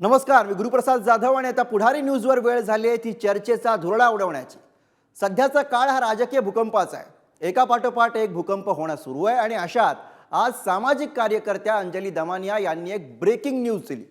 नमस्कार मी गुरुप्रसाद जाधव आणि आता पुढारी न्यूजवर वेळ झाली आहे ती चर्चेचा धुरळा उडवण्याची. सध्याचा काळ हा राजकीय भूकंपाचा आहे. एका पाठोपाठ एक भूकंप होणं सुरू आहे आणि अशात आज सामाजिक कार्यकर्त्या अंजली दमानिया यांनी एक ब्रेकिंग न्यूज दिली.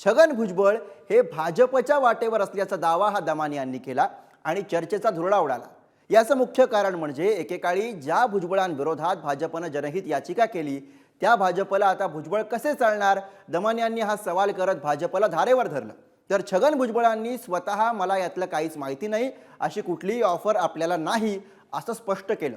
छगन भुजबळ हे भाजपच्या वाटेवर असल्याचा दावा हा दमानियांनी केला आणि चर्चेचा धुरळा उडाला. याचं मुख्य कारण म्हणजे एकेकाळी ज्या भुजबळांविरोधात भाजपनं जनहित याचिका केली त्या भाजपला आता भुजबळ कसे चालणार? दमन यांनी हा सवाल करत भाजपला धारेवर धरलं. तर छगन भुजबळांनी स्वतः मला यातलं काहीच माहिती नाही अशी कुठलीही ऑफर आपल्याला नाही असं स्पष्ट केलं.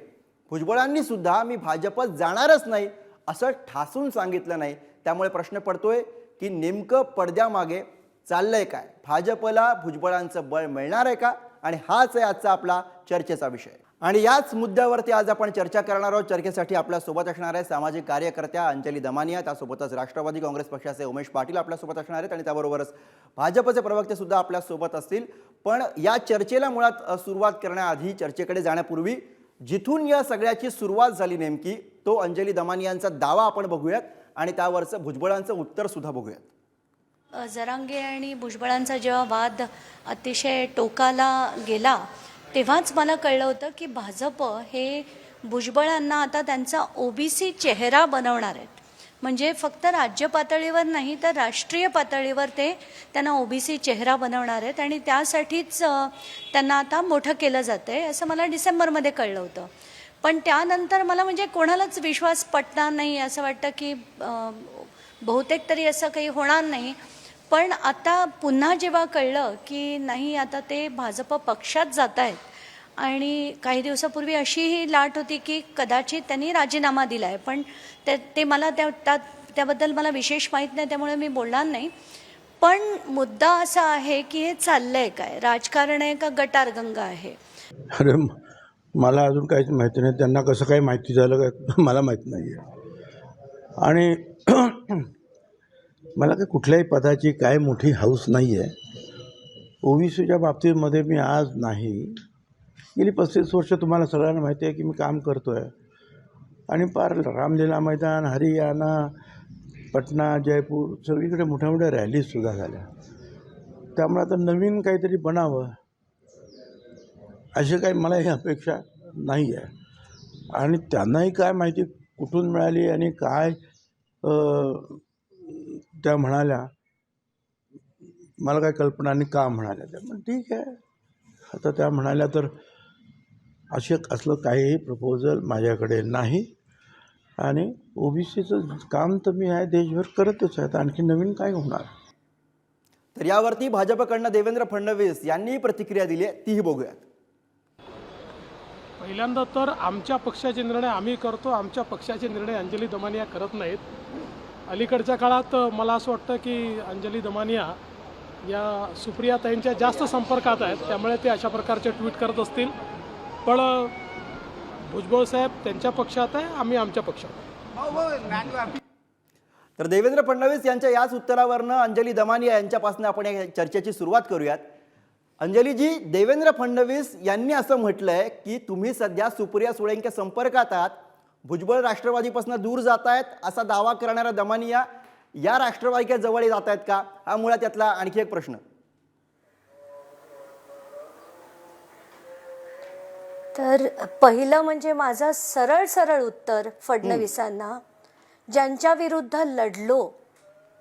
भुजबळांनी सुद्धा मी भाजपत जाणारच नाही असं ठासून सांगितलं नाही. त्यामुळे प्रश्न पडतोय की नेमकं पडद्यामागे चाललंय काय? भाजपला भुजबळांचं बळ मिळणार आहे का? आणि हाच आहे आजचा आपला चर्चेचा विषय. आणि याच मुद्द्यावरती आज आपण चर्चा करणार आहोत. चर्चेसाठी आपल्यासोबत असणार आहे सामाजिक कार्यकर्त्या अंजली दमानिया त्यासोबतच राष्ट्रवादी काँग्रेस पक्षाचे उमेश पाटील आपल्यासोबत असणार आहेत आणि त्याबरोबरच भाजपचे प्रवक्ते सुद्धा आपल्यासोबत असतील. पण या चर्चेला मुळात सुरुवात करण्याआधी चर्चेकडे जाण्यापूर्वी जिथून या सगळ्याची सुरुवात झाली नेमकी तो अंजली दमानियांचा दावा आपण बघूयात आणि त्यावरचं भुजबळांचं उत्तर सुद्धा बघूयात. जरांगे आणि भुजबळांचा जेव्हा वाद अतिशय टोकाला गेला तेव्हाच मला कळलं होतं की भाजप हे भुजबळांना आता त्यांचा ओबीसी चेहरा बनवणार आहेत. म्हणजे फक्त राज्य पातळीवर नाही तर राष्ट्रीय पातळीवर ते त्यांना ओबीसी चेहरा बनवणार आहेत आणि त्यासाठीच त्यांना आता मोठं केलं जातं आहे असं मला डिसेंबरमध्ये कळलं होतं. पण त्यानंतर मला म्हणजे कोणालाच विश्वास पटणार नाही असं वाटतं की बहुतेक तरी असं काही होणार नाही. पण आता पुन्हा जेव्हा कळलं की नाही आता ते भाजप पक्षात जात आहेत आणि काही दिवसापूर्वी अशीही लाट होती की कदाचित त्यांनी राजीनामा दिला आहे पण ते ते मला त्या त्याबद्दल मला विशेष माहीत नाही त्यामुळे मी बोलणार नाही. पण मुद्दा असा आहे की हे चाललंय काय? राजकारण आहे का गटारगंगा आहे? अरे म- मला अजून काहीच माहिती नाही. त्यांना कसं काही माहिती झालं काय? मला माहीत नाही आहे आणि मला काही कुठल्याही पदाची काय मोठी हाऊस नाही आहे ओबीसीच्या बाबतीमध्ये मी आज नाही. गेली पस्तीस वर्ष तुम्हाला सगळ्यांना माहिती आहे की मी काम करतो आहे आणि पार रामलीला मैदान हरियाणा पटना जयपूर सगळीकडे मोठ्या मोठ्या रॅलीजसुद्धा झाल्या. त्यामुळे आता नवीन काहीतरी बनावं अशी काही मला ही अपेक्षा नाही आहे आणि त्यांनाही काय माहिती कुठून मिळाली आणि काय त्या म्हणाल्या मला काय कल्पना नाही का? म्हणाल्या त्या. पण ठीक आहे. आता त्या म्हणाल्या तर असे असलं काहीही प्रपोजल माझ्याकडे नाही आणि ओबीसीचं काम तर मी आहे देशभर करतच आहे. तर आणखी नवीन काय होणार? तर यावरती भाजपकडनं देवेंद्र फडणवीस यांनी प्रतिक्रिया दिली आहे. तीही बघूयात. पहिल्यांदा तर आमच्या पक्षाचे निर्णय आम्ही करतो. आमच्या पक्षाचे निर्णय अंजली दमानिया करत नाहीत. अलीकडच्या काळात मला असं वाटतं की अंजली दमानिया या सुप्रिया ताईंच्या जास्त संपर्कात आहेत. त्यामुळे ते अशा प्रकारचे ट्विट करत असतील. पण भुजबळ साहेब त्यांच्या पक्षात आहे आम्ही आमच्या पक्षात तर देवेंद्र फडणवीस यांच्या याच उत्तरावरनं अंजली दमानिया यांच्यापासून आपण या चर्चेची सुरुवात करूयात. अंजलीजी देवेंद्र फडणवीस यांनी असं म्हटलंय की तुम्ही सध्या सुप्रिया सुळेंच्या संपर्कात आहात. भुजबळ राष्ट्रवादीपासून दूर जात आहेत असा दावा करणाऱ्या दमानिया या राष्ट्रवादीच्या जवळ जात आहेत का? हा मुळात यातला आणखी एक प्रश्न. तर पहिलं म्हणजे माझं सरळ सरळ उत्तर फडणवीसांना. ज्यांच्या विरुद्ध लढलो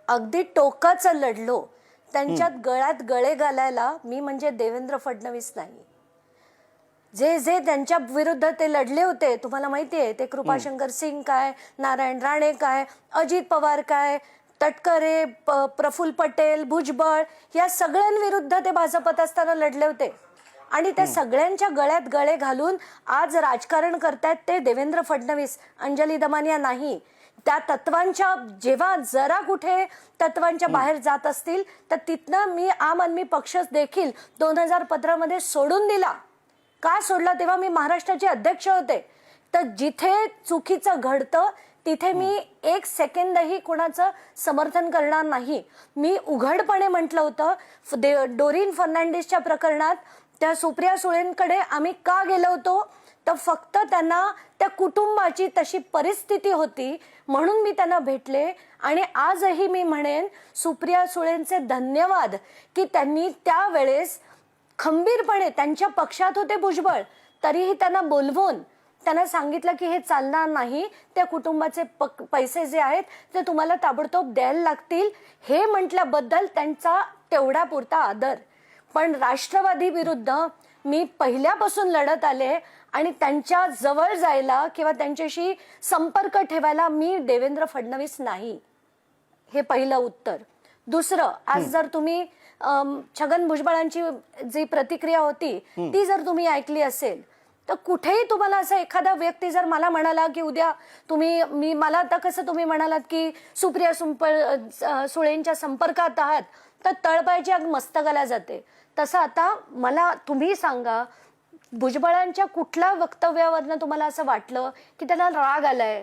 अगदी टोकाचं लढलो त्यांच्यात गळ्यात गळे घालायला मी म्हणजे देवेंद्र फडणवीस नाही. जे जे त्यांच्या विरुद्ध ते लढले होते तुम्हाला माहिती आहे ते कृपाशंकर सिंग काय नारायण राणे काय अजित पवार काय तटकरे प- प्रफुल्ल पटेल भुजबळ या सगळ्यांविरुद्ध ते भाजपत असताना लढले होते. आणि त्या सगळ्यांच्या गळ्यात गळे घालून आज राजकारण करतायत ते देवेंद्र फडणवीस अंजली दमानिया नाही. त्या तत्वांच्या जेव्हा जरा कुठे तत्वांच्या बाहेर जात असतील तर तिथनं मी आम आदमी पक्ष देखील दोन हजार पंधरामध्ये सोडून दिला. का सोडला? तेव्हा मी महाराष्ट्राचे अध्यक्ष होते. तर जिथे चुकीचं घडतं तिथे मी एक सेकंदही कोणाचं समर्थन करणार नाही. मी उघडपणे म्हटलं होतं डोरीन फर्नांडिसच्या प्रकरणात त्या सुप्रिया सुळेंकडे आम्ही का गेलो होतो? तर फक्त त्यांना त्या कुटुंबाची तशी परिस्थिती होती म्हणून मी त्यांना भेटले. आणि आजही मी म्हणेन सुप्रिया सुळेंचे धन्यवाद की त्यांनी त्यावेळेस खंबीरपणे त्यांच्या पक्षात होते भुजबळ. तरीही त्यांना बोलवून त्यांना सांगितलं की हे चालणार नाही. त्या कुटुंबाचे पक पैसे जे आहेत ते तुम्हाला ताबडतोब द्यायला लागतील. हे म्हटल्याबद्दल त्यांचा तेवढा पुरता आदर. पण राष्ट्रवादी विरुद्ध मी पहिल्यापासून लढत आले आणि त्यांच्या जवळ जायला किंवा त्यांच्याशी संपर्क ठेवायला मी देवेंद्र फडणवीस नाही. हे पहिलं उत्तर. दुसरं आज जर तुम्ही छगन भुजबळांची जी प्रतिक्रिया होती ती जर तुम्ही ऐकली असेल तर कुठेही तुम्हाला असं एखादा व्यक्ती जर मला म्हणाला की उद्या तुम्ही मी मला आता कसं तुम्ही म्हणालात की सुप्रिया सुळेंच्या संपर्कात आहात तर तळपायची आग मस्तकाला जाते. तसं आता मला तुम्ही सांगा भुजबळांच्या कुठल्या वक्तव्यावरनं तुम्हाला असं वाटलं की त्यांना राग आलाय?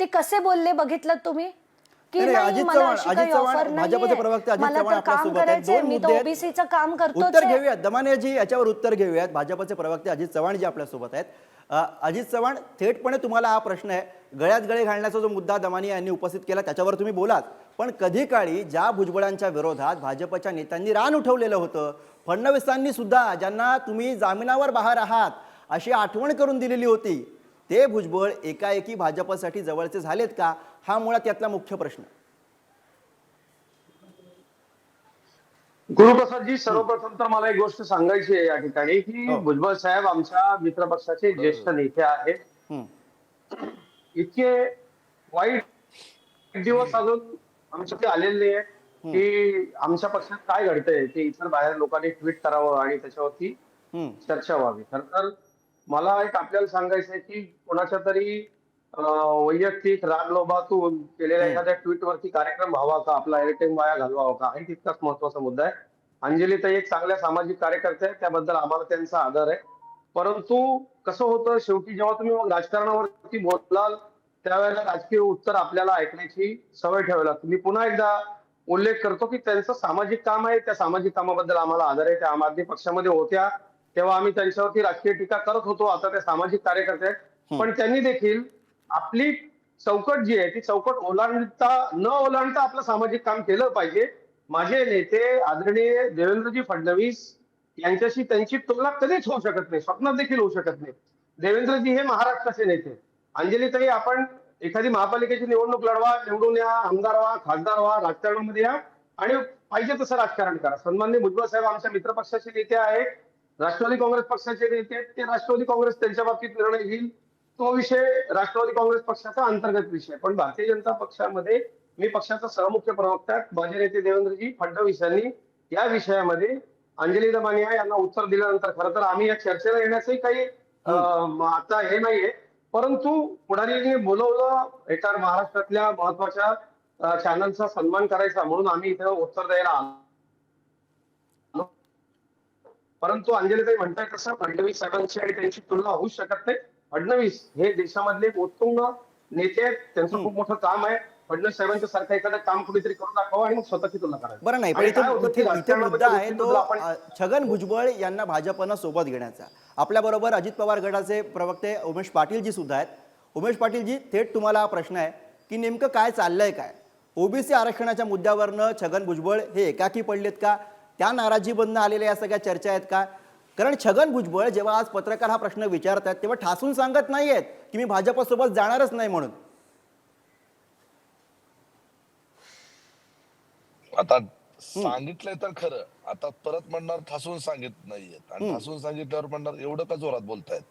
ते कसे बोलले बघितलं तुम्ही? की नाही, अजित मला चव्हाण अशी अजित काही चव्हाण ऑफर भाजपचे प्रवक्ते अजित मला चव्हाण तर काम आपल्यासोबत आहेत. करायचंय दोन मी तर मुद्दे आहेत. ओबीसीचं काम करतोच उत्तर आहे. घेऊयात. दमानेजी याच्यावर उत्तर घेऊयात. भाजपचे प्रवक्ते अजित चव्हाण जे आपल्यासोबत आहेत. अ, अजित चव्हाण थेटपणे तुम्हाला हा प्रश्न आहे. गळ्यात गळे घालण्याचा जो मुद्दा दमानी यांनी उपस्थित केला त्याच्यावर तुम्ही बोलात पण कधी काळी ज्या भुजबळांच्या विरोधात भाजपच्या नेत्यांनी रान उठवलेलं होतं फडणवीसांनी सुद्धा ज्यांना तुम्ही जामिनावर बाहेर आहात अशी आठवण करून दिलेली होती. ते भुजबळ एकाएकी भाजपसाठी जवळचे झालेत का? हा मुळात यातला मुख्य प्रश्न. गुरुप्रसादजी सर्वप्रथम तर मला एक गोष्ट सांगायची आहे या ठिकाणी की हो. भुजबळ साहेब आमच्या मित्रपक्षाचे ज्येष्ठ नेते आहेत. इतके वाईट दिवस अजून आमच्याकडे आलेले आहेत की आमच्या पक्षात काय घडतंय ते इतर बाहेर लोकांनी ट्विट करावं आणि त्याच्यावरती. चर्चा व्हावी. खर तर मला एक आपल्याला सांगायचं आहे की कोणाच्या तरी वैयक्तिक रागलोभातून केलेल्या एखाद्या ट्विट वरती कार्यक्रम व्हावा का आपला एअरटेम वाया घालवावा का? आणि तितकाच महत्त्वाचा मुद्दा आहे. अंजली ताई एक चांगल्या सामाजिक कार्यकर्ते आहेत त्याबद्दल आम्हाला त्यांचा आदर आहे. परंतु कसं होतं शेवटी जेव्हा तुम्ही राजकारणावरती बोलाल त्यावेळेला राजकीय उत्तर आपल्याला ऐकण्याची सवय ठेवायला लागते. मी पुन्हा एकदा उल्लेख करतो की त्यांचं सामाजिक काम आहे त्या सामाजिक कामाबद्दल आम्हाला आदर आहे. त्या आम आदमी पक्षामध्ये होत्या. तेव्हा आम्ही त्यांच्यावरती राजकीय टीका करत होतो. आता त्या सामाजिक कार्यकर्ते आहेत. पण त्यांनी देखील आपली चौकट जी आहे ती चौकट ओलांडता न ओलांडता आपलं सामाजिक काम केलं पाहिजे. माझे नेते आदरणीय देवेंद्रजी फडणवीस यांच्याशी त्यांची तुलना कधीच होऊ शकत नाही. स्वप्नात देखील होऊ शकत नाही. देवेंद्रजी हे महाराष्ट्राचे नेते अंजलीताई आपण एखादी महापालिकेची निवडणूक लढवा निवडून या आमदार व्हा खासदार व्हा राजकारणामध्ये या. आणि पाहिजे तसं राजकारण करा. सन्माननीय भुजबळ साहेब आमच्या मित्रपक्षाचे नेते आहेत. राष्ट्रवादी काँग्रेस पक्षाचे नेते आहेत. ते राष्ट्रवादी काँग्रेस त्यांच्या बाबतीत निर्णय घेईल. तो विषय राष्ट्रवादी काँग्रेस पक्षाचा अंतर्गत विषय. पण भारतीय जनता पक्षामध्ये मी पक्षाचा सहमुख्य प्रवक्ता माझे नेते देवेंद्रजी फडणवीस यांनी या विषयामध्ये अंजली दमानिया यांना उत्तर दिल्यानंतर खरं तर आम्ही या चर्चेला येण्याचंही काही अं, आता हे नाहीये. परंतु पुढारीने बोलवलं एका महाराष्ट्रातल्या महत्त्वाच्या चॅनलचा सन्मान करायचा म्हणून आम्ही इथं उत्तर द्यायला आलो. परंतु अंजलीताई म्हणताय तसं फडणवीस साहेबांची आणि त्यांची तुलना होऊ शकत नाही. फडणवीस हे देशामधले उत्तुंग नेते आहेत. त्यांचं खूप मोठं काम आहे. फडणवीस साहेबांच्या सारखं एखादं काम करून दाखवा आणि स्वतःची तुलना करायची बरं नाही पण इथे मुद्दा आहे तो छगन भुजबळ यांना भाजपनं सोबत घेण्याचा. आपल्याबरोबर अजित पवार गटाचे प्रवक्ते उमेश पाटीलजी सुद्धा आहेत. उमेश पाटीलजी थेट तुम्हाला हा प्रश्न आहे की नेमकं काय चाललंय काय? ओबीसी आरक्षणाच्या मुद्द्यावरनं छगन भुजबळ हे एकाकी पडलेत का? त्या नाराजीमधनं आलेल्या या सगळ्या चर्चा आहेत का? कारण छगन भुजबळ जेव्हा आज पत्रकार हा प्रश्न विचारत आहेत तेव्हा ठासून सांगत नाही आहेत की मी भाजपसोबत जाणारच नाही म्हणून. आता सांगितलंय तर खरं. आता परत म्हणणार ठासून सांगित नाहीयेत. आणि ठासून सांगितल्यावर म्हणणार एवढं का जोरात बोलतायत?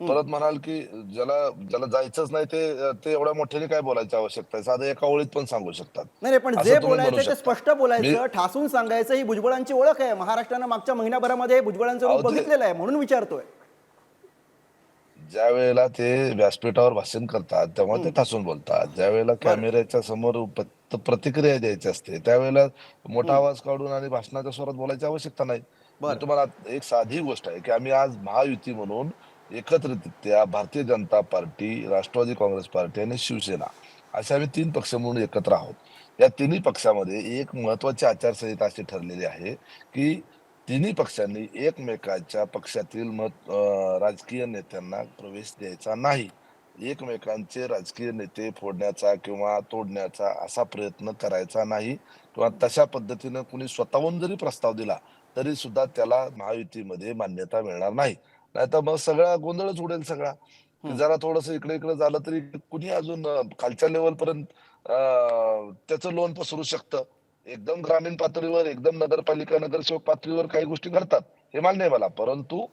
परत म्हणाल की ज्याला ज्याला जायचंच नाही ते ते एवढ्या मोठ्याने काय बोलायची आवश्यकता आहे? साधं एका ओळीत पण सांगू शकतात. नाही पण जे बोलायचं ते. स्पष्ट बोलायचं ठासून सांगायचं ही भुजबळांची ओळख आहे. महाराष्ट्रानं मागच्या महिन्याभरामध्ये भुजबळांचं रूप बघितलेलं आहे म्हणून विचारतोय. ज्या वेळेला ते व्यासपीठावर भाषण करतात तेव्हा ते ठासून बोलतात. ज्या वेळेला कॅमेऱ्याच्या समोर प्रतिक्रिया द्यायची असते त्यावेळेला मोठा आवाज काढून आणि भाषणाच्या स्वरात बोलायची आवश्यकता नाही. तुम्हाला एक साधी गोष्ट आहे की आम्ही आज महायुती म्हणून एकत्रितरित्या Bharatiya Janata party Rashtravadi Congress party आणि शिवसेना असे आम्ही तीन पक्ष म्हणून एकत्र आहोत. या तिन्ही पक्षामध्ये एक महत्वाची आचारसंहिता अशी ठरलेली आहे की तिन्ही पक्षांनी एकमेकांच्या पक्षातील मत राजकीय नेत्यांना प्रवेश द्यायचा नाही. एकमेकांचे राजकीय नेते फोडण्याचा किंवा तोडण्याचा असा प्रयत्न करायचा नाही किंवा तशा पद्धतीनं कुणी स्वतःहून जरी प्रस्ताव दिला तरी सुद्धा त्याला महायुतीमध्ये मान्यता मिळणार नाही. नाहीतर मग सगळा गोंधळच उडेल सगळा. जरा थोडस इकडे इकडे झालं तरी कुणी अजून खालच्या लेवल पर्यंत अं, त्याचं लोन पसरू शकतं. एकदम ग्रामीण पातळीवर एकदम नगरपालिका नगरसेवक पातळीवर काही गोष्टी घडतात हे मान्य आहे मला. परंतु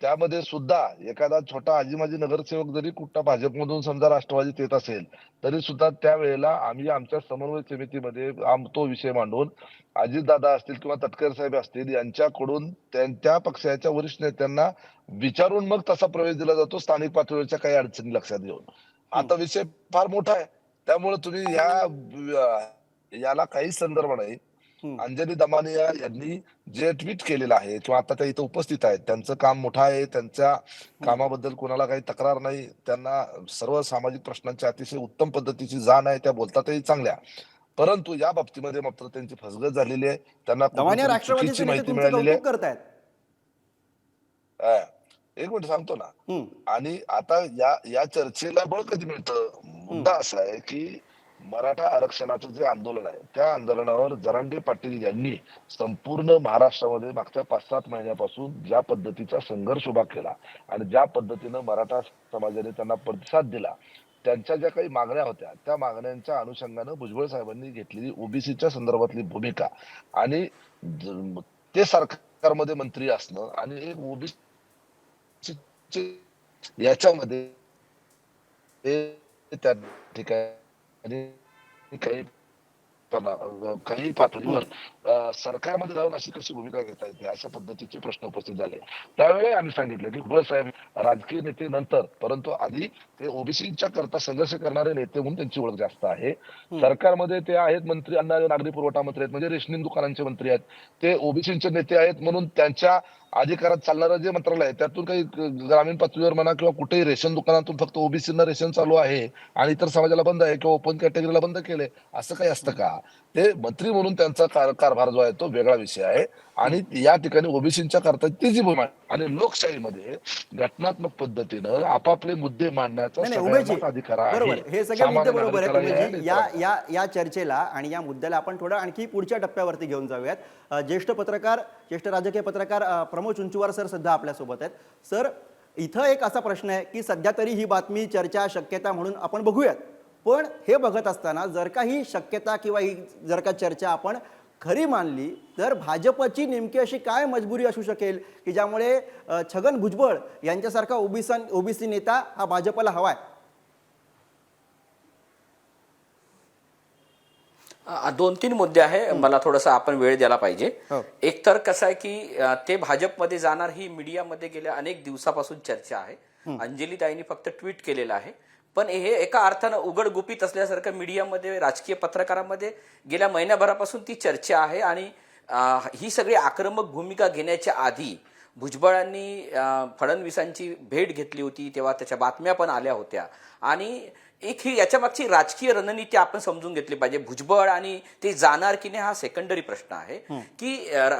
त्यामध्ये सुद्धा एखादा छोटा आजीमाजी नगरसेवक जरी कुठला भाजपमधून समजा राष्ट्रवादीत येत असेल तरी सुद्धा त्यावेळेला आम्ही आमच्या समन्वय समितीमध्ये आम- तो विषय मांडून अजितदादा असतील किंवा तटकर साहेब असतील यांच्याकडून त्यां- त्या पक्षाच्या वरिष्ठ नेत्यांना विचारून मग तसा प्रवेश दिला जातो स्थानिक पातळीवरच्या काही अडचणी लक्षात घेऊन. आता विषय फार मोठा आहे. त्यामुळे तुम्ही या याला काही संदर्भ नाही. अंजली दमानिया यांनी जे ट्विट केलेलं आहे किंवा आता त्या इथं उपस्थित आहेत त्यांचं काम मोठं आहे त्यांच्या कामाबद्दल कोणाला काही तक्रार नाही त्यांना सर्व सामाजिक प्रश्नांची अतिशय उत्तम पद्धतीची जाण आहे त्या बोलतातही चांगल्या. परंतु या बाबतीमध्ये मात्र त्यांची फसगत झालेली आहे त्यांना राष्ट्रवादीचे माहिती मिळालेली आहे. एक मिनिट सांगतो ना. आणि आता या या चर्चेला बळ कधी मिळतं? मुद्दा असा आहे की मराठा आरक्षणाचं जे आंदोलन आहे त्या आंदोलनावर जरांगे पाटील यांनी संपूर्ण महाराष्ट्रामध्ये मागच्या पाच सात महिन्यापासून ज्या पद्धतीचा संघर्ष उभा केला आणि ज्या पद्धतीनं मराठा समाजाने त्यांना प्रतिसाद दिला त्यांच्या ज्या काही मागण्या होत्या त्या मागण्यांच्या अनुषंगानं भुजबळ साहेबांनी घेतलेली ओबीसीच्या संदर्भातली भूमिका आणि ते सरकारमध्ये मंत्री असणं आणि एक ओबीसी याच्यामध्ये त्या ठिकाणी काही पातळीवर सरकारमध्ये जाऊन अशी कशी भूमिका घेता येते अशा पद्धतीचे प्रश्न उपस्थित झाले. त्यावेळी आम्ही सांगितलं की भुजबळ साहेब राजकीय नेते नंतर परंतु आधी ते ओबीसीच्या करता संघर्ष करणारे नेते म्हणून त्यांची ओळख जास्त आहे. सरकारमध्ये ते आहेत मंत्री अन्न नागरी पुरवठा मंत्री आहेत म्हणजे रेशनिंग दुकानांचे मंत्री आहेत. ते ओबीसीचे नेते आहेत म्हणून त्यांच्या अधिकारात चालणारं जे मंत्रालय आहे त्यातून काही ग्रामीण पातळीवर म्हणा किंवा कुठेही रेशन दुकानातून फक्त ओबीसीना रेशन चालू आहे आणि इतर समाजाला बंद आहे किंवा ओपन कॅटेगरीला बंद केले असं काही असतं का? ते मंत्री म्हणून त्यांचा कारभार जो आहे तो वेगळा विषय आहे. आणि या ठिकाणी ओबीसीच्या करता ती जी भूमिका आहे. आणि लोकशाहीमध्ये घटनात्मक पद्धतीनं आपापले मुद्दे मांडण्याचा अधिकार आहे. हे सगळे मुद्दे बरोबर उमेशजी. या या या चर्चेला आणि या मुद्द्याला आपण थोडं आणखी पुढच्या टप्प्यावरती घेऊन जाऊयात. ज्येष्ठ पत्रकार ज्येष्ठ राजकीय पत्रकार प्रमोद चुंचुवार सर सध्या आपल्यासोबत आहेत. सर इथं एक असा प्रश्न आहे की सध्या तरी ही बातमी चर्चा शक्यता म्हणून आपण बघूयात. पण हे बघत असताना जर का ही शक्यता किंवा ही जर का चर्चा आपण खरी मानली तर भाजपची नेमकी अशी काय मजबुरी असू शकेल की ज्यामुळे छगन भुजबळ यांच्यासारखा ओबीसी ओबीसी नेता हा भाजपला हवाय? दोन तीन मुद्दे आहे. मला थोडासा आपण वेळ द्यायला पाहिजे. हो. एक तर कसं आहे की ते भाजपमध्ये जाणार ही मीडियामध्ये गेल्या अनेक दिवसापासून चर्चा आहे. अंजली ताईंनी फक्त ट्विट केलेलं आहे. पण हे एका अर्थानं उघड गुपित असल्यासारखं मीडियामध्ये राजकीय पत्रकारांमध्ये गेल्या महिन्याभरापासून ती चर्चा आहे आणि ही सगळी आक्रमक भूमिका घेण्याच्या आधी भुजबळांनी फडणवीसांची भेट घेतली होती तेव्हा त्याच्या बातम्या पण आल्या होत्या. आणि एक ही याच्या मागची राजकीय रणनीती आपण समजून घेतली पाहिजे. भुजबळ आणि ते जाणार की नाही हा सेकंडरी प्रश्न आहे की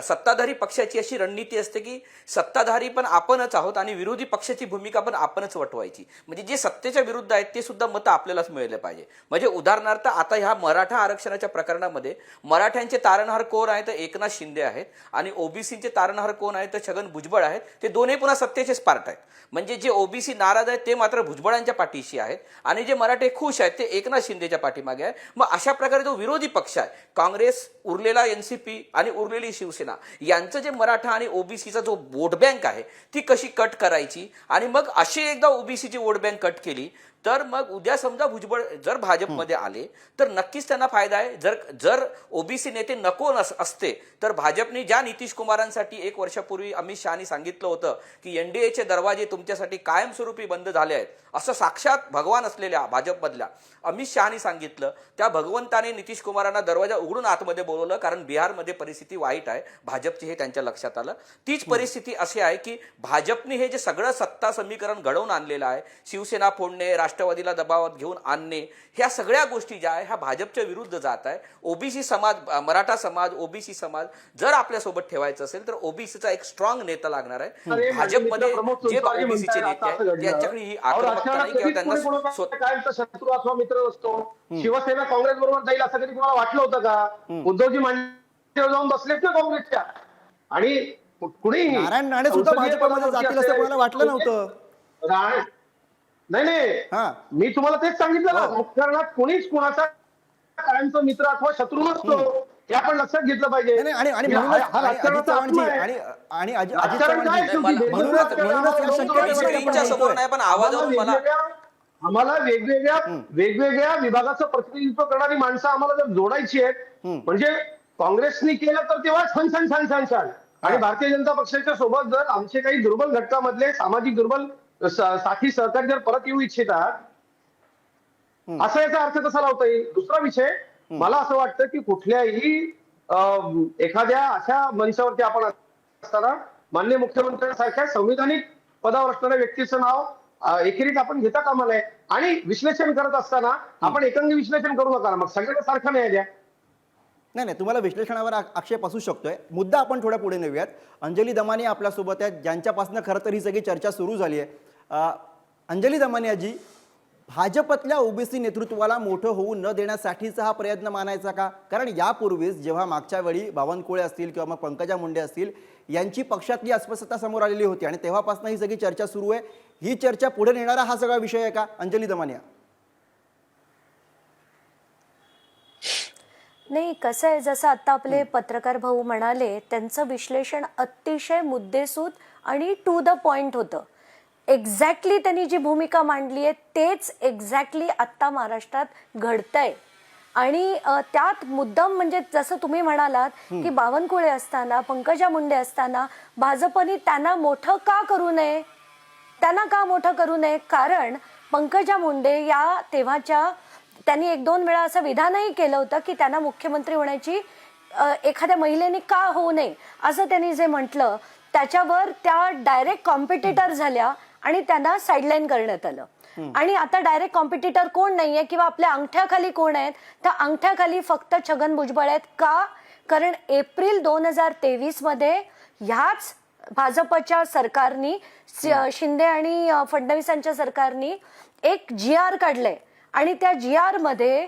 सत्ताधारी पक्षाची अशी रणनीती असते की सत्ताधारी पण आपणच आहोत आणि विरोधी पक्षाची भूमिका पण आपणच वटवायची. म्हणजे जे सत्तेच्या विरुद्ध आहेत ते सुद्धा मतं आपल्यालाच मिळले पाहिजे. म्हणजे उदाहरणार्थ आता ह्या मराठा आरक्षणाच्या प्रकरणामध्ये मराठ्यांचे तारणहार कोण आहे? तर एकनाथ शिंदे आहेत. आणि ओबीसीचे तारणहार कोण आहे? तर छगन भुजबळ आहेत. ते दोन्ही पुन्हा सत्तेचेच पार्ट आहेत. म्हणजे जे ओबीसी नाराज आहेत ते मात्र भुजबळांच्या पाठीशी आहेत. आणि जे मराठे खुश आहेत ते एकनाथ शिंदेच्या पाठीमागे आहे मग अशा प्रकारे जो विरोधी पक्ष आहे काँग्रेस उरलेला एनसीपी आणि उरलेली शिवसेना यांचं जे मराठा आणि ओबीसीचा जो वोट बँक आहे ती कशी कट करायची? आणि मग अशी एकदा ओबीसीची वोट बँक कट केली तर मग उद्या समजा भुजबळ जर भाजपमध्ये आले तर नक्कीच त्यांना फायदा आहे. जर जर ओबीसी नेते नको नस असते तर भाजपने ज्या नितीश कुमारांसाठी एक वर्षापूर्वी अमित शहानी सांगितलं होतं की एनडीएचे दरवाजे तुमच्यासाठी कायमस्वरूपी बंद झाले आहेत असं साक्षात भगवान असलेल्या भाजपमधल्या अमित शहानी सांगितलं त्या भगवंताने नितीश कुमारांना दरवाजा उघडून आतमध्ये बोलवलं कारण बिहारमध्ये परिस्थिती वाईट आहे. भाजपची हे त्यांच्या लक्षात आलं. तीच परिस्थिती अशी आहे की भाजपने हे जे सगळं सत्ता समीकरण घडवून आणलेलं आहे शिवसेना फोडणे राष्ट्र राष्ट्रवादीला दबावात घेऊन आणणे ह्या सगळ्या गोष्टी ज्या आहे ह्या भाजपच्या विरुद्ध जात आहे ओबीसी समाज मराठा समाज ओबीसी समाज जर आपल्यासोबत ठेवायचं असेल तर ओबीसीचा एक स्ट्रॉंग नेता लागणार आहे. भाजपमध्ये जे ओबीसीचे नेते आहेत. त्यांच्याकडे ही आक्रमकता नाही किंवा त्यांना शत्रू अथवा मित्र असतो शिवसेना काँग्रेस बरोबर जाईल असं कधी कोणाला वाटलं होतं का? उद्धवजी मांडीवर जाऊन बसलेत ना काँग्रेसच्या. आणि कुणी नारायण राणे सुद्धा भाजपमध्ये जातील असं कोणाला वाटलं नव्हतं. नाही नाही. हा. मी तुम्हाला तेच सांगितलं ना हो. राजकारणात कोणीच कोणाचा कायमचा मित्र अथवा शत्रू नसतो. हे आपण लक्षात घेतलं पाहिजे. नाही, नाही, आणि आणि हा- म्हणूनच हा आणि अजित राजकारणाचा चव्हाणजी आत्मा आहे. आणि आणि अजि- अजित राजकारण काय चव्हाणजी. आहे शेवटी? म्हणूनच राजकारण म्हणूनच या आम्हाला शंकेवर दोन स्क्रीनच्या आपण समोर बोलतोय. नाही पण आवाजावरून आम्हाला मला वेगवेगळ्या आम्हाला वेगवेगळ्या वेगवेगळ्या विभागाचं प्रतिनिधित्व करणारी माणसं आम्हाला जर जोडायची आहेत म्हणजे काँग्रेसनी केलं तर तेव्हा छान छान छान छान छान आणि भारतीय जनता पक्षाच्या सोबत जर आमचे काही दुर्बल घटकामधले सामाजिक दुर्बल साथी सहकारी जर परत येऊ इच्छितात असा याचा अर्थ कसा लावता येईल? दुसरा विषय मला असं वाटतं की कुठल्याही अं, एखाद्या अशा मंचावरती आपण असताना माननीय मुख्यमंत्र्यांसारख्या संविधानिक पदावर असणाऱ्या व्यक्तीचं नाव एकेरीत आपण घेता कामा नये. आणि विश्लेषण करत असताना आपण एकांगी विश्लेषण करू नका मग सगळ्यांना सारखं नाही द्या. नाही नाही तुम्हाला विश्लेषणावर आक्षेप असू शकतोय. मुद्दा आपण थोड्या पुढे नेऊयात. अंजली दमानिया आपल्यासोबत आहेत. ज्यांच्यापासून खरं तर ही सगळी चर्चा सुरू झाली आहे. अंजली अंजली दमानियाजी भाजपतल्या ओबीसी नेतृत्वाला मोठं होऊ न देण्यासाठीचा हा प्रयत्न मानायचा का? कारण यापूर्वीच जेव्हा मागच्या वेळी बावनकुळे असतील किंवा मग पंकजा मुंडे असतील यांची पक्षातली अस्पष्टता समोर आलेली होती आणि तेव्हापासून ही सगळी चर्चा सुरू आहे. ही चर्चा पुढे नेणारा हा सगळा विषय आहे का अंजली दमानिया नाही कसं आहे जसं आता आपले पत्रकार भाऊ म्हणाले त्यांचं विश्लेषण अतिशय मुद्देसूद आणि टू द पॉइंट होतं. एक्झॅक्टली त्यांनी जी भूमिका मांडली आहे तेच एक्झॅक्टली आत्ता महाराष्ट्रात घडतंय. आणि त्यात मुद्दाम म्हणजे जसं तुम्ही म्हणालात की बावनकुळे असताना पंकजा मुंडे असताना भाजपने त्यांना मोठं का करू नये? त्यांना का मोठं करू नये? कारण पंकजा मुंडे या तेव्हाच्या त्यांनी एक दोन वेळा असं विधानही केलं होतं की त्यांना मुख्यमंत्री होण्याची एखाद्या महिलेने का होऊ नये असं त्यांनी जे म्हटलं त्याच्यावर त्या डायरेक्ट कॉम्पिटिटर झाल्या आणि त्यांना साईडलाईन करण्यात आलं. आणि आता डायरेक्ट कॉम्पिटिटर कोण नाहीये किंवा आपल्या अंगठ्याखाली कोण आहेत तर अंगठ्याखाली फक्त छगन भुजबळ आहेत का? कारण एप्रिल दोन हजार तेवीसमध्ये ह्याच भाजपच्या सरकारनी शिंदे आणि फडणवीसांच्या सरकारनी एक जी आर काढलंय. आणि त्या जी आरमध्ये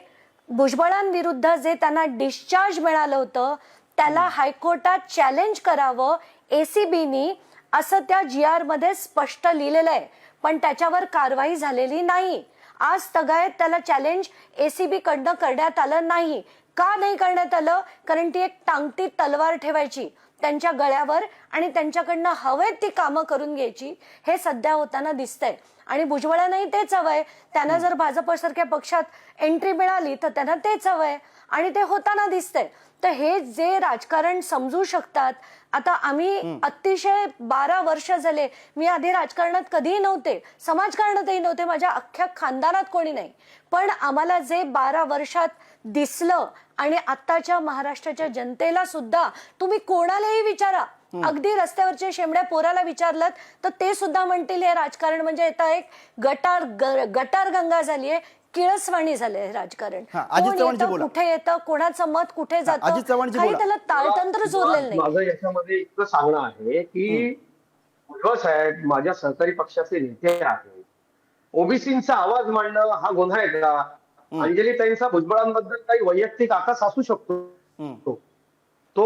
भुजबळांविरुद्ध जे त्यांना डिस्चार्ज मिळालं होतं त्याला हायकोर्टात चॅलेंज करावं एसीबीनी असं त्या जी आरमध्ये स्पष्ट लिहिलेलं आहे. पण त्याच्यावर कारवाई झालेली नाही. आज तगायत त्याला चॅलेंज एसीबी कडनं करण्यात आलं नाही. का नाही करण्यात आलं? कारण ती एक टांगती तलवार ठेवायची. त्यांच्या गळ्यावर आणि त्यांच्याकडनं हवेत ती कामं करून घ्यायची हे सध्या होताना दिसतंय. आणि भुजबळांनाही तेच हवंय. त्यांना जर भाजपसारख्या पक्षात एंट्री मिळाली तर त्यांना तेच हवंय. आणि ते होताना दिसतंय. तर हे जे राजकारण समजू शकतात आता आम्ही अतिशय बारा वर्ष झाले मी आधी राजकारणात कधीही नव्हते समाजकारणातही नव्हते माझ्या अख्ख्या खानदानात कोणी नाही. पण आम्हाला जे बारा वर्षात दिसलं आणि आत्ताच्या महाराष्ट्राच्या जनतेला सुद्धा तुम्ही कोणालाही विचारा. अगदी रस्त्यावरच्या शेमड्या पोराला विचारलं तर ते सुद्धा म्हणतील हे राजकारण म्हणजे आता एक गटार गटार गंगा झालीये किळसवाणी झालंय राजकारण. हा, अजित कोण चव्हाणजी येतं, बोला. कुठे येतं कोणाचं मत कुठे अजित जातं चव्हाणजी काही बोला. त्याला ताळतंत्रच उरलेलं नाही. माझं याच्यामध्ये इतकं सांगणं आहे की साहेब माझ्या सहकारी पक्षाचे नेते आहेत. ओबीसींचा आवाज मांडणं हा गुन्हा आहे का? अंजलीताईंचा भुजबळांबद्दल काही वैयक्तिक आकाश असू शकतो. तो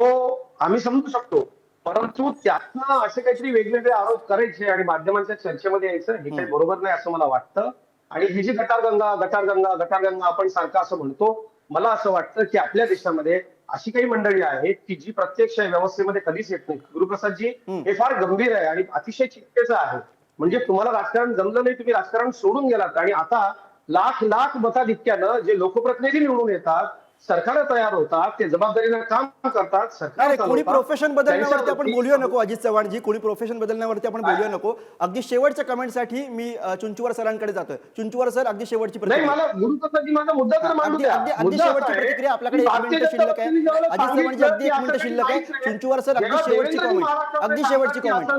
तो आम्ही समजू शकतो. परंतु त्यातनं असे काहीतरी वेगवेगळे आरोप करायचे आणि माध्यमांच्या चर्चेमध्ये यायचं हे काही बरोबर नाही असं मला वाटतं. आणि ही जी गटारगंगा गटारगंगा गटारगंगा आपण सारखं असं म्हणतो मला असं वाटतं की आपल्या देशामध्ये अशी काही मंडळी आहेत की जी प्रत्यक्ष व्यवस्थेमध्ये कधीच येत नाही गुरुप्रसादजी हे फार गंभीर आहे आणि अतिशय चिंतेचं आहे. म्हणजे तुम्हाला राजकारण जमलं नाही तुम्ही राजकारण सोडून गेलात आणि आता लाख लाख मताधिक्यानं जे लोकप्रतिनिधी निवडून येतात सरकार तयार होतात ते जबाबदारीनं काम करतात सरकार कोणी. प्रोफेशन बदलण्यावरती आपण बोलूया नको अजित चव्हाणजी कोणी प्रोफेशन बदलण्यावरती आपण बोलूया नको. अगदी शेवटच्या कमेंटसाठी मी चुंचुवार सरांकडे जातोय. चुंचुवार सर अगदी शेवटची नाही प्रतिक्रिया. मला गुरुप्रसादजी माझा मुद्दा तर मांडू अगदी शेवटची प्रतिक्रिया आपल्याकडे एक मिनिट शिल्लक आहे. अजित चव्हाणजी अगदी एक मिनिट शिल्लक आहे. चुंचुवार सर अगदी शेवटची कॉमेंट. अगदी शेवटची कॉमेंट.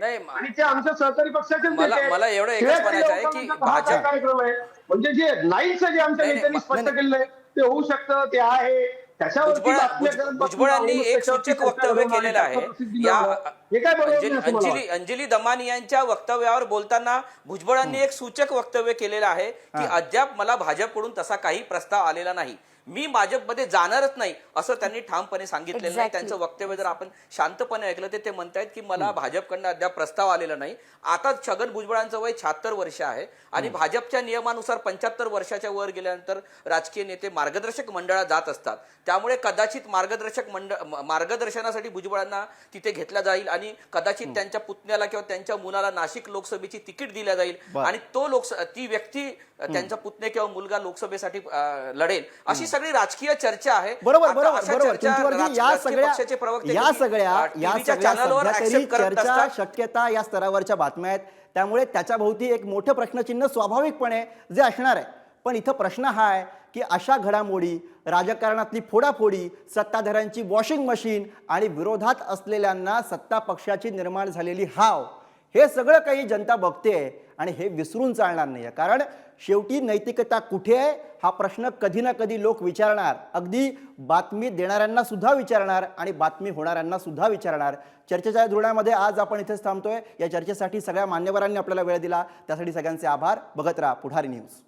नाही, ते आमच्या सहकारी पक्षाचे मला- एवढं एकच म्हणायचं आहे की भाजप- कार्यक्रम आहे म्हणजे जे नाहीचं जे आमच्या नेत्यांनी स्पष्ट केलेलं आहे. ते होऊ शकतं ते आहे. भुजबळांनी एक सूचक वक्तव्य केलेलं आहे. या अंजली अंजली दमानी यांच्या वक्तव्यावर बोलताना भुजबळांनी एक सूचक वक्तव्य केलेलं आहे की अद्याप मला भाजपकडून तसा काही प्रस्ताव आलेला नाही. मी भाजपमध्ये जाणारच नाही असं त्यांनी ठामपणे सांगितलेलं नाही. Exactly. त्यांचं वक्तव्य जर आपण शांतपणे ऐकलं तर ते म्हणतायत की मला भाजपकडनं अद्याप प्रस्ताव आलेला नाही. आता छगन भुजबळांचं वय शहात्तर वर्ष आहे आणि भाजपच्या नियमानुसार पंच्याहत्तर वर्षाच्या वर गेल्यानंतर राजकीय नेते मार्गदर्शक मंडळात जात असतात. त्यामुळे कदाचित मार्गदर्शक मंडळ मार्गदर्शनासाठी भुजबळांना तिथे घेतला जाईल आणि कदाचित त्यांच्या पुतण्याला किंवा त्यांच्या मुलाला नाशिक लोकसभेची तिकीट दिल्या जाईल आणि तो लोकस ती व्यक्ती त्यांचा पुतणे किंवा मुलगा लोकसभेसाठी लढेल अशी सगळी राजकीय चर्चा आहे. बरोबर बरोबर या सगळ्या या सगळ्या या चर्चा. शक्यता या स्तरावरच्या बातम्या आहेत. त्यामुळे त्याच्या भोवती एक मोठं प्रश्नचिन्ह स्वाभाविकपणे जे असणार आहे. पण इथं प्रश्न हा आहे की अशा घडामोडी राजकारणातली फोडाफोडी सत्ताधाऱ्यांची वॉशिंग मशीन आणि विरोधात असलेल्यांना सत्ता पक्षाची निर्माण झालेली हाव हे सगळं काही जनता बघते आणि हे विसरून चालणार नाही कारण शेवटी नैतिकता कुठे आहे? हा प्रश्न कधी ना कधी लोक विचारणार. अगदी बातमी देणाऱ्यांना सुद्धा विचारणार आणि बातमी होणाऱ्यांना सुद्धा विचारणार. चर्चेच्या या धोरणामध्ये आज आपण इथेच थांबतोय. या चर्चेसाठी सगळ्या मान्यवरांनी आपल्याला वेळ दिला. त्यासाठी सगळ्यांचे आभार. बघत राहा पुढारी न्यूज.